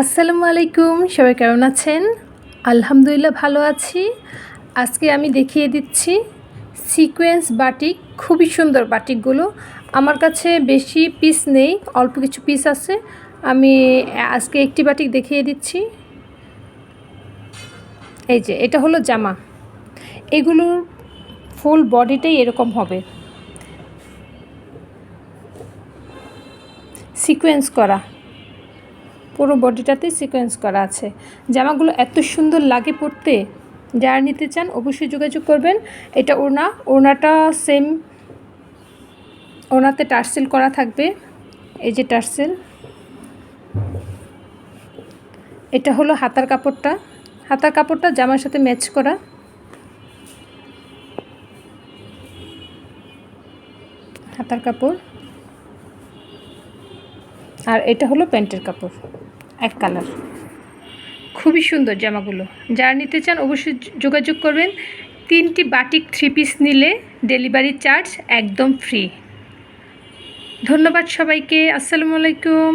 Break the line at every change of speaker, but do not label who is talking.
আসসালামু আলাইকুম, সবাই কেমন আছেন? আলহামদুলিল্লাহ ভালো আছি। আজকে আমি দেখিয়ে দিচ্ছি সিকোয়েন্স বাটিক, খুবই সুন্দর বাটিকগুলো। আমার কাছে বেশি পিস নেই, অল্প কিছু পিস আছে। আমি আজকে একটি বাটিক দেখিয়ে দিচ্ছি। এই যে, এটা হলো জামা। এগুলোর ফুল বডিটাই এরকম হবে। সিকোয়েন্স করা। পুরো বডিটাতে সিকোয়েন্স করা আছে। জামাগুলো এত সুন্দর লাগে পরতে যারা নিতে চান অবশ্যই যোগাযোগ করবেন। এটা ওড়না, ওড়নাটা সেম ওড়নাতে টার্সেল করা থাকবে। এই যে টার্সেল। এটা হলো হাতার কাপড়টা। হাতার কাপড়টা জামার সাথে ম্যাচ করা। হাতার কাপড়। আর এটা হলো প্যান্টের কাপড়। এক কালার। খুবই সুন্দর জামাগুলো। যারা নিতে চান অবশ্যই যোগাযোগ করবেন। তিনটি বাটিক থ্রি পিস নিলে ডেলিভারি চার্জ একদম ফ্রি ধন্যবাদ সবাইকে। আসসালামু আলাইকুম।